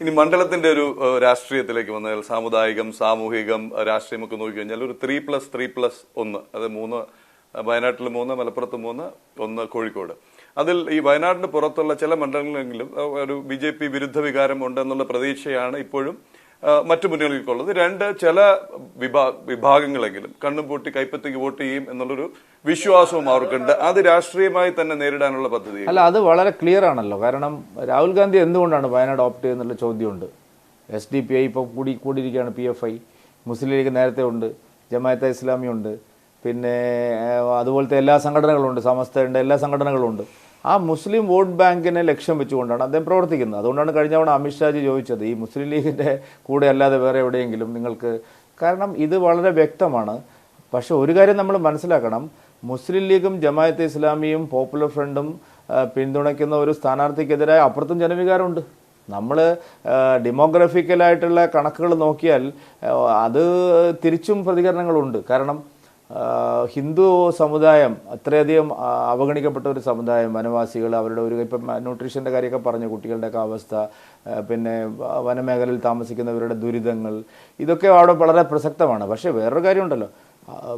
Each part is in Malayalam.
ഇനി മണ്ഡലത്തിന്റെ ഒരു രാഷ്ട്രീയത്തിലേക്ക് വന്നാൽ സാമുദായികം സാമൂഹികം രാഷ്ട്രീയമൊക്കെ നോക്കി നോക്കിക്കഴിഞ്ഞാൽ ഒരു ത്രീ പ്ലസ് ത്രീ പ്ലസ് ഒന്ന് അത് മൂന്ന് വയനാട്ടിൽ മൂന്ന് മലപ്പുറത്ത് മൂന്ന് ഒന്ന് കോഴിക്കോട്. അതിൽ ഈ വയനാടിന് പുറത്തുള്ള ചില മണ്ഡലങ്ങളെങ്കിലും ഒരു ബി ജെ പി വിരുദ്ധ വികാരം ഉണ്ടെന്നുള്ള പ്രതീക്ഷയാണ് ഇപ്പോഴും മറ്റു മുന്നണികൾക്കുള്ളത്. രണ്ട് ചില വിഭാ വിഭാഗങ്ങളെങ്കിലും കണ്ണും പൂട്ടി കൈപ്പത്തിക്ക് വോട്ട് ചെയ്യും എന്നുള്ളൊരു വിശ്വാസവും അവർക്കുണ്ട്. അത് രാഷ്ട്രീയമായി തന്നെ നേരിടാനുള്ള പദ്ധതി അല്ല അത് വളരെ ക്ലിയർ ആണല്ലോ. കാരണം രാഹുൽ ഗാന്ധി എന്തുകൊണ്ടാണ് വയനാട് ഓപ്റ്റ് ചെയ്യുന്നുള്ള ചോദ്യമുണ്ട്? എസ് ഡി പി ഐ ഇപ്പോൾ കൂടി കൂടിയിരിക്കുകയാണ് P F I Muslim League നേരത്തെ ഉണ്ട് ജമാഅത്തെ ഇസ്ലാമിയുണ്ട് പിന്നെ അതുപോലത്തെ എല്ലാ സംഘടനകളുണ്ട് സമസ്തയുണ്ട് എല്ലാ സംഘടനകളും ഉണ്ട്. ആ മുസ്ലിം വോട്ട് ബാങ്കിനെ ലക്ഷ്യം വെച്ചുകൊണ്ടാണ് അദ്ദേഹം പ്രവർത്തിക്കുന്നത്. അതുകൊണ്ടാണ് കഴിഞ്ഞ തവണ അമിത്ഷാജി ചോദിച്ചത് ഈ മുസ്ലിം ലീഗിന്റെ കൂടെ അല്ലാതെ വേറെ എവിടെയെങ്കിലും നിങ്ങൾക്ക് കാരണം ഇത് വളരെ വ്യക്തമാണ്. പക്ഷെ ഒരു കാര്യം നമ്മൾ മനസ്സിലാക്കണം മുസ്ലിം ലീഗും ജമായത്ത് ഇസ്ലാമിയും പോപ്പുലർ ഫ്രണ്ടും പിന്തുണയ്ക്കുന്ന ഒരു സ്ഥാനാർത്ഥിക്കെതിരായ അപ്പുറത്തും ജനവികാരമുണ്ട്. നമ്മൾ ഡെമോഗ്രഫിക്കലായിട്ടുള്ള കണക്കുകൾ നോക്കിയാൽ അത് തിരിച്ചും പ്രതികരണങ്ങളുണ്ട്. കാരണം ഹിന്ദു സമുദായം അത്രയധികം അവഗണിക്കപ്പെട്ട ഒരു സമുദായം വനവാസികൾ അവരുടെ ഒരു ഇപ്പം ന്യൂട്രീഷന്റെ കാര്യമൊക്കെ പറഞ്ഞു കുട്ടികളുടെയൊക്കെ അവസ്ഥ പിന്നെ വനമേഖലയിൽ താമസിക്കുന്നവരുടെ ദുരിതങ്ങൾ ഇതൊക്കെ അവിടെ വളരെ പ്രസക്തമാണ്. പക്ഷേ വേറൊരു കാര്യമുണ്ടല്ലോ.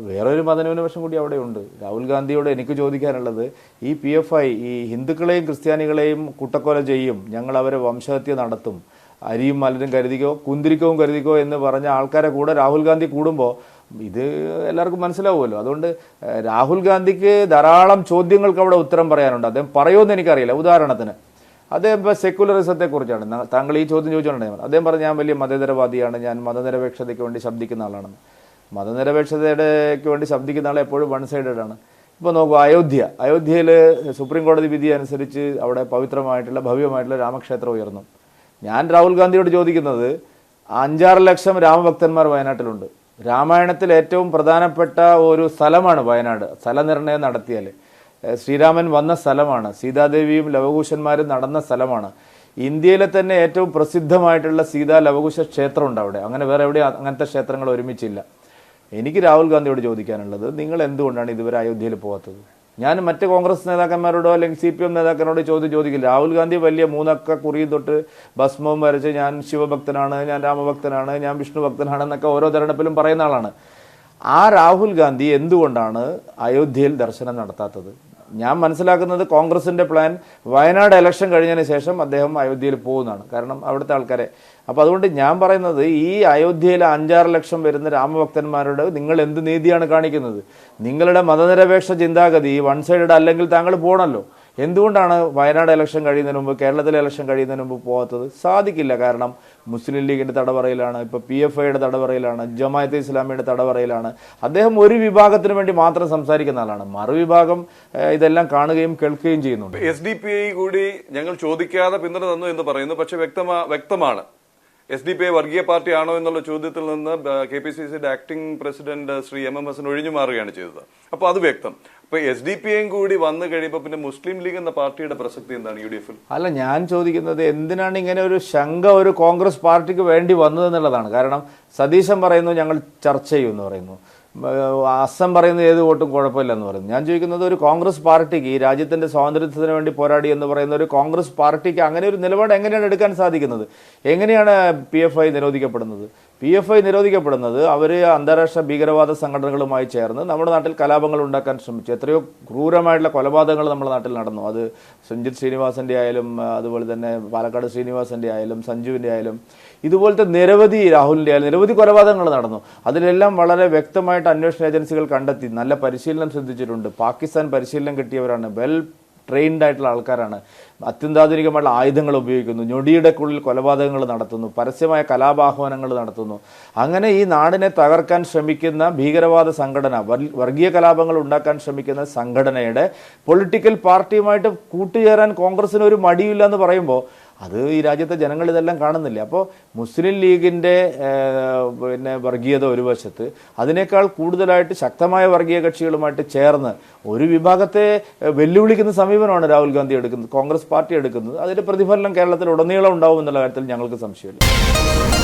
വേറൊരു മതന്യൂനപക്ഷം കൂടി അവിടെ ഉണ്ട് രാഹുൽ ഗാന്ധിയോട് എനിക്ക് ചോദിക്കാനുള്ളത് ഈ പി എഫ് ഐ ഈ ഹിന്ദുക്കളെയും ക്രിസ്ത്യാനികളെയും കൂട്ടക്കൊല ചെയ്യും ഞങ്ങൾ അവരെ വംശഹത്യ നടത്തും അരിയും മലരും കരുതിക്കോ കുന്തിരിക്കവും കരുതിക്കോ എന്ന് പറഞ്ഞ ആൾക്കാരെ കൂടെ രാഹുൽ ഗാന്ധി കൂടുമ്പോൾ ഇത് എല്ലാവർക്കും മനസ്സിലാവുമല്ലോ. അതുകൊണ്ട് രാഹുൽ ഗാന്ധിക്ക് ധാരാളം ചോദ്യങ്ങൾക്ക് അവിടെ ഉത്തരം പറയാനുണ്ട്. അദ്ദേഹം പറയുമെന്ന് എനിക്കറിയില്ല. ഉദാഹരണത്തിന് അദ്ദേഹം ഇപ്പോൾ സെക്യുലറിസത്തെ കുറിച്ചാണ് താങ്കൾ ഈ ചോദ്യം ചോദിച്ചുകൊണ്ടാണ് അദ്ദേഹം പറഞ്ഞു ഞാൻ വലിയ മതേതരവാദിയാണ്. ഞാൻ മതനിരപേക്ഷതയ്ക്ക് വേണ്ടി ശബ്ദിക്കുന്ന ആളാണെന്ന് മതനിരപേക്ഷതയുടെക്ക് വേണ്ടി ശബ്ദിക്കുന്ന ആൾ എപ്പോഴും വൺ സൈഡഡ് ആണ്. ഇപ്പോൾ നോക്കൂ അയോധ്യ. അയോധ്യയിൽ സുപ്രീം കോടതി വിധി അനുസരിച്ച് അവിടെ പവിത്രമായിട്ടുള്ള ഭവ്യമായിട്ടുള്ള രാമക്ഷേത്രം ഉയർന്നു. ഞാൻ രാഹുൽ ഗാന്ധിയോട് ചോദിക്കുന്നത് അഞ്ചാറ് ലക്ഷം രാമഭക്തന്മാർ വയനാട്ടിലുണ്ട്. രാമായണത്തിൽ ഏറ്റവും പ്രധാനപ്പെട്ട ഒരു സ്ഥലമാണ് വയനാട്. സ്ഥലനിർണയം നടത്തിയാൽ. ശ്രീരാമൻ വന്ന സ്ഥലമാണ്. സീതാദേവിയും ലവകുശന്മാരും നടന്ന സ്ഥലമാണ്. ഇന്ത്യയിലെ തന്നെ ഏറ്റവും പ്രസിദ്ധമായിട്ടുള്ള സീതാ ലവകുശ ക്ഷേത്രമുണ്ട് അവിടെ. അങ്ങനെ വേറെ എവിടെ അങ്ങനത്തെ ക്ഷേത്രങ്ങൾ ഒരുമിച്ചില്ല. എനിക്ക് രാഹുൽ ഗാന്ധിയോട് ചോദിക്കാനുള്ളത് നിങ്ങൾ എന്തുകൊണ്ടാണ് ഇതുവരെ അയോധ്യയിൽ പോകാത്തത് ഞാൻ മറ്റ് കോൺഗ്രസ് നേതാക്കന്മാരോടോ അല്ലെങ്കിൽ സി പി എം നേതാക്കന്മാരോട് ചോദ്യം ചോദിക്കില്ല. രാഹുൽ ഗാന്ധി വലിയ മൂന്നക്ക കുറിയും തൊട്ട് ഭസ്മവും വരച്ച് ഞാൻ ശിവഭക്തനാണ് ഞാൻ രാമഭക്തനാണ് ഞാൻ വിഷ്ണു ഭക്തനാണ് എന്നൊക്കെ ഓരോ തെരഞ്ഞെടുപ്പിലും പറയുന്ന ആളാണ്. ആ രാഹുൽ ഗാന്ധി എന്തുകൊണ്ടാണ് അയോധ്യയിൽ ദർശനം നടത്താത്തത്? ഞാൻ മനസ്സിലാക്കുന്നത് കോൺഗ്രസിന്റെ പ്ലാൻ വയനാട് ഇലക്ഷൻ കഴിഞ്ഞതിന് ശേഷം അദ്ദേഹം അയോധ്യയിൽ പോകുന്നതാണ്. കാരണം അവിടുത്തെ ആൾക്കാരെ. അപ്പോൾ അതുകൊണ്ട് ഞാൻ പറയുന്നത് ഈ അയോധ്യയിലെ അഞ്ചാറ് ലക്ഷം വരുന്ന രാമഭക്തന്മാരോട് നിങ്ങൾ എന്ത് നീതിയാണ് കാണിക്കുന്നത്? നിങ്ങളുടെ മതനിരപേക്ഷ ചിന്താഗതി വൺ സൈഡഡ് അല്ലെങ്കിൽ താങ്കൾ പോകണമല്ലോ എന്തുകൊണ്ടാണ് വയനാട് ഇലക്ഷൻ കഴിയുന്നതിന് മുമ്പ് കേരളത്തിലെ ഇലക്ഷൻ കഴിയുന്നതിന് മുമ്പ് പോകാത്തത് സാധിക്കില്ല. കാരണം മുസ്ലിം ലീഗിന്റെ തടവറയിലാണ് ഇപ്പോൾ പി എഫ് ഐയുടെ തടവറയിലാണ് ജമാഅത്തെ ഇസ്ലാമിയുടെ തടവറയിലാണ്. അദ്ദേഹം ഒരു വിഭാഗത്തിന് വേണ്ടി മാത്രം സംസാരിക്കുന്ന ആളാണ്. മറുവിഭാഗം ഇതെല്ലാം കാണുകയും കേൾക്കുകയും ചെയ്യുന്നുണ്ട്. എസ് ഡി പി ഐ കൂടി ഞങ്ങൾ ചോദിക്കാതെ പിന്തുണ തന്നു എന്ന് പറയുന്നു. പക്ഷേ വ്യക്തമാ വ്യക്തമാണ്. എസ് ഡി പി ഐ വർഗീയ പാർട്ടിയാണോ എന്നുള്ള ചോദ്യത്തിൽ നിന്ന് കെ പി സി സിയുടെ acting president Shri M M Hassan ഒഴിഞ്ഞു മാറുകയാണ് ചെയ്തത്. അപ്പൊ അത് വ്യക്തം. അപ്പൊ എസ് ഡി പി ഐയും കൂടി വന്നു കഴിയുമ്പോൾ പിന്നെ മുസ്ലിം ലീഗ് എന്ന പാർട്ടിയുടെ പ്രസക്തി എന്താണ് യു ഡി എഫിൽ? അല്ല ഞാൻ ചോദിക്കുന്നത് എന്തിനാണ് ഇങ്ങനെ ഒരു ശങ്ക ഒരു കോൺഗ്രസ് പാർട്ടിക്ക് വേണ്ടി വന്നതെന്നുള്ളതാണ്. കാരണം സതീശൻ പറയുന്നു ഞങ്ങൾ ചർച്ച ചെയ്യുമെന്ന് പറയുന്നു. അസം പറയുന്ന ഏത് വോട്ടും കുഴപ്പമില്ലെന്ന് പറയുന്നു ഞാൻ ചോദിക്കുന്നത് ഒരു കോൺഗ്രസ് പാർട്ടിക്ക് ഈ രാജ്യത്തിന്റെ സ്വാതന്ത്ര്യത്തിന് വേണ്ടി പോരാടി എന്ന് പറയുന്ന ഒരു കോൺഗ്രസ് പാർട്ടിക്ക് അങ്ങനെ ഒരു നിലപാട് എങ്ങനെയാണ് എടുക്കാൻ സാധിക്കുന്നത്? എങ്ങനെയാണ് പി എഫ് ഐ നിരോധിക്കപ്പെടുന്നത്? പി എഫ് ഐ നിരോധിക്കപ്പെടുന്നത് അവർ അന്താരാഷ്ട്ര ഭീകരവാദ സംഘടനകളുമായി ചേർന്ന് നമ്മുടെ നാട്ടിൽ കലാപങ്ങൾ ഉണ്ടാക്കാൻ ശ്രമിച്ചു. എത്രയോ ക്രൂരമായിട്ടുള്ള കൊലപാതകങ്ങൾ നമ്മുടെ നാട്ടിൽ നടന്നു. അത് സഞ്ജിത് ശ്രീനിവാസന്റെ ആയാലും അതുപോലെ തന്നെ പാലക്കാട് ശ്രീനിവാസന്റെ ആയാലും സഞ്ജുവിന്റെ ആയാലും ഇതുപോലത്തെ നിരവധി രാഹുലിന്റെ ആയാലും നിരവധി കൊലപാതകങ്ങൾ നടന്നു. അതിലെല്ലാം വളരെ വ്യക്തമായിട്ട് അന്വേഷണ ഏജൻസികൾ കണ്ടെത്തി. നല്ല പരിശീലനം ശ്രദ്ധിച്ചിട്ടുണ്ട്. പാകിസ്ഥാൻ പരിശീലനം കിട്ടിയവരാണ്. വെൽ ട്രെയിൻഡ് ആയിട്ടുള്ള ആൾക്കാരാണ്. അത്യന്താധുനികമായിട്ടുള്ള ആയുധങ്ങൾ ഉപയോഗിക്കുന്നു. ഞൊടിയുടെ ഞൊടിയുടെക്കുള്ളിൽ കൊലപാതകങ്ങൾ നടത്തുന്നു. പരസ്യമായ കലാപാഹ്വാനങ്ങൾ നടത്തുന്നു. അങ്ങനെ ഈ നാടിനെ തകർക്കാൻ ശ്രമിക്കുന്ന ഭീകരവാദ സംഘടന വർഗീയ കലാപങ്ങൾ ഉണ്ടാക്കാൻ ശ്രമിക്കുന്ന സംഘടനയുടെ പൊളിറ്റിക്കൽ പാർട്ടിയുമായിട്ട് കൂട്ടുചേരാൻ കോൺഗ്രസിന് ഒരു മടിയില്ല എന്ന് പറയുമ്പോൾ അത് ഈ രാജ്യത്തെ ജനങ്ങൾ ഇതെല്ലാം കാണുന്നില്ല. അപ്പോൾ മുസ്ലിം ലീഗിന്റെ പിന്നെ വർഗീയത ഒരു വശത്ത് അതിനേക്കാൾ കൂടുതലായിട്ട് ശക്തമായ വർഗീയ കക്ഷികളുമായിട്ട് ചേർന്ന് ഒരു വിഭാഗത്തെ വെല്ലുവിളിക്കുന്ന സമീപനമാണ് രാഹുൽ ഗാന്ധി എടുക്കുന്നത് കോൺഗ്രസ് പാർട്ടി എടുക്കുന്നത്. അതിന്റെ പ്രതിഫലനം കേരളത്തിൽ ഉടനീളം ഉണ്ടാവും എന്നുള്ള കാര്യത്തിൽ ഞങ്ങൾക്ക് സംശയമില്ല.